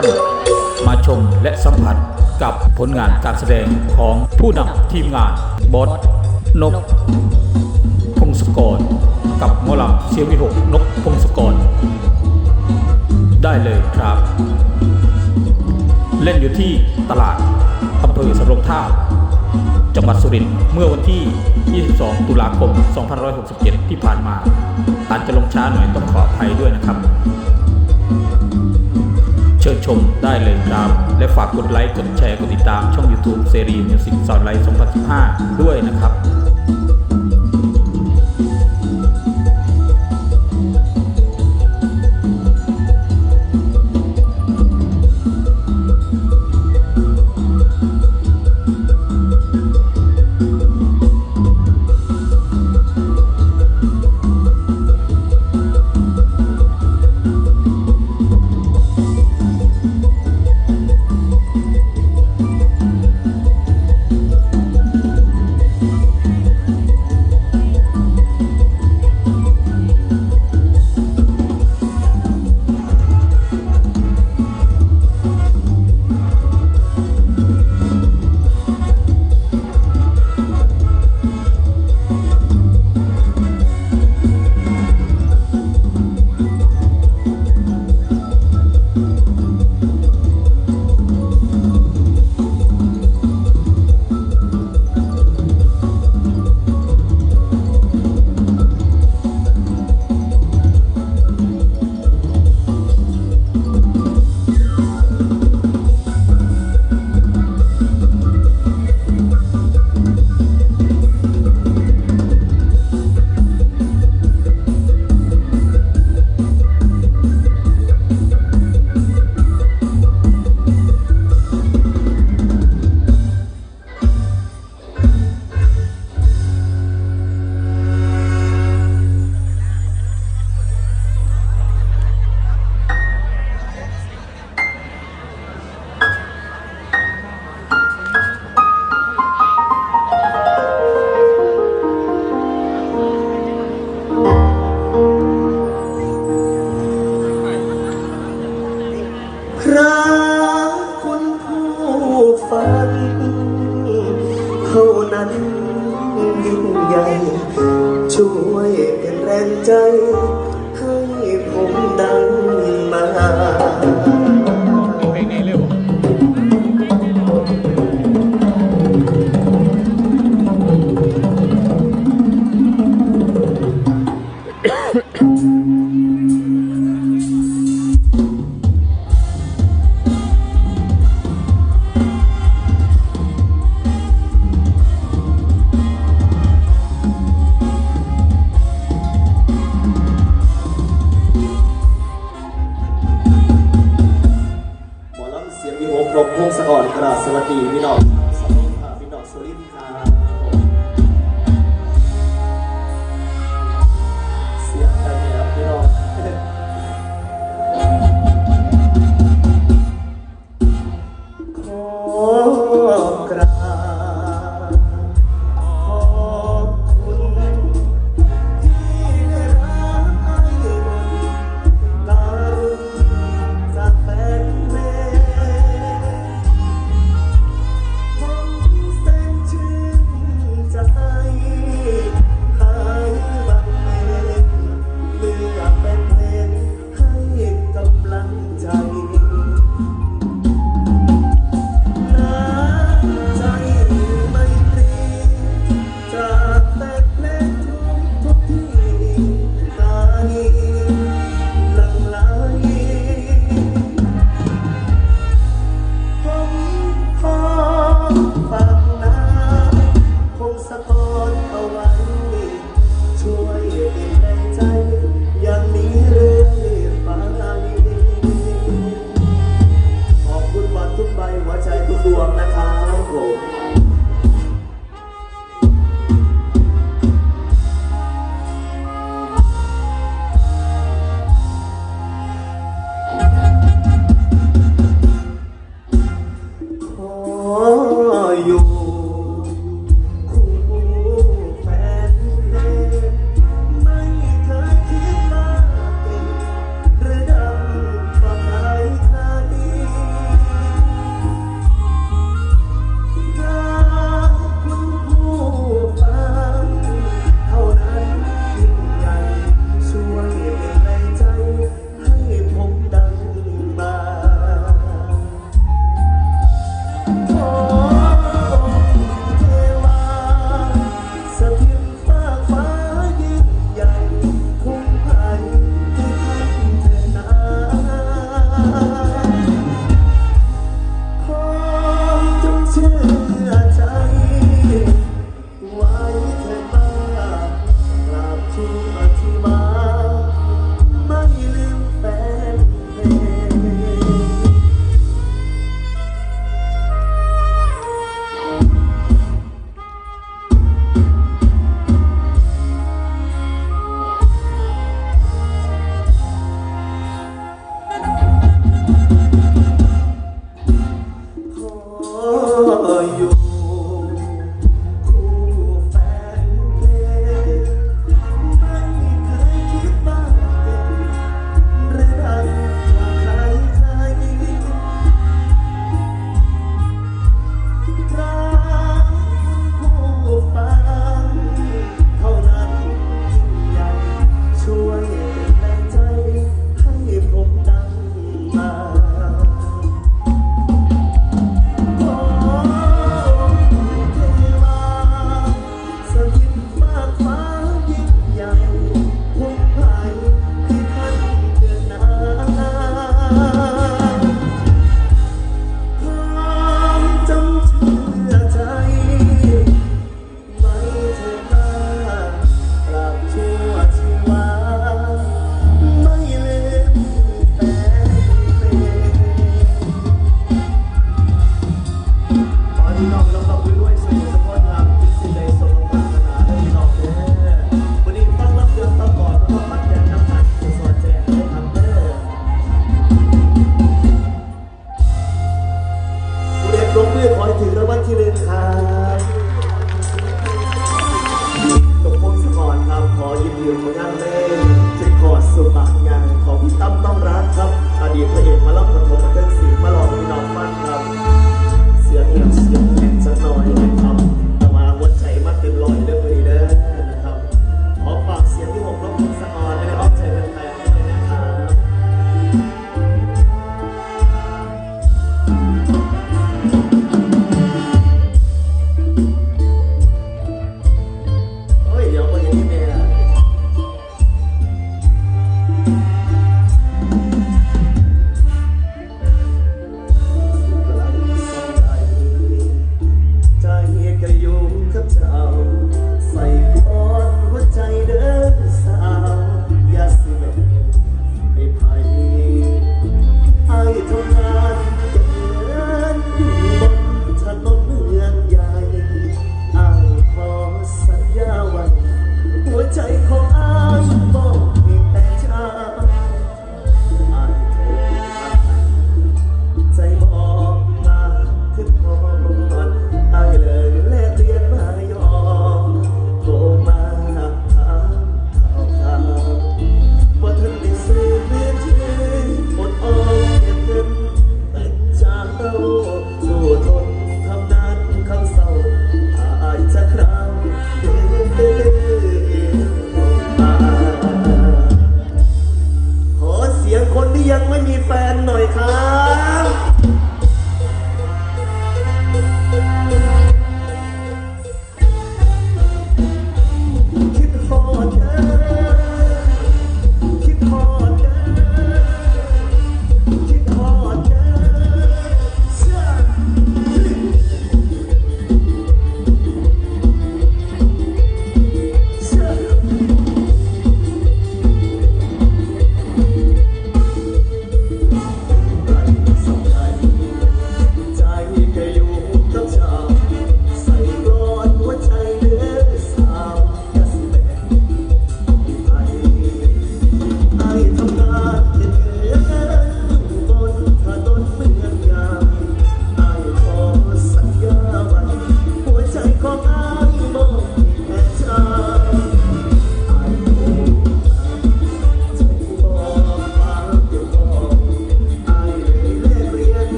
าน มาชมและสัมผัสกับผลงานการแสดงของผู้นำทีมงานบอสนก พงศกร กับมอลำเสียงวิหกนกพงศกร ได้เลยครับ เล่นอยู่ที่ตลาดอำเภอสำโรงทาบจังหวัดสุรินทร์เมื่อวันที่ 22 ตุลาคม 2567 ที่ผ่านมาอาจจะลงช้าหน่อยต้องขออภัยด้วยนะครับ ชิญชมได้เลยครับ และฝากกดไลค์ กดแชร์ กดติดตามช่อง YouTube เซรีมิวสิกสอนไลฟ์2015 ด้วยนะครับ ใจ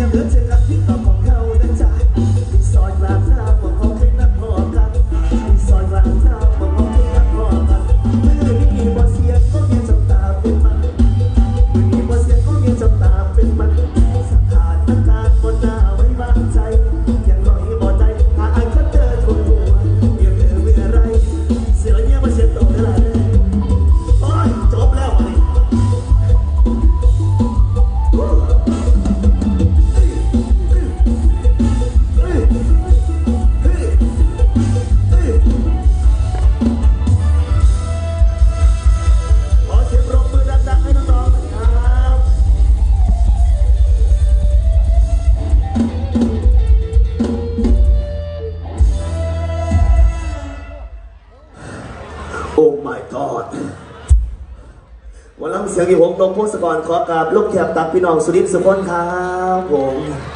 ยังเหลือเชื่ งพงศกรขอกราบลูกแขบตักพี่น้องสุรินสุพนครับผม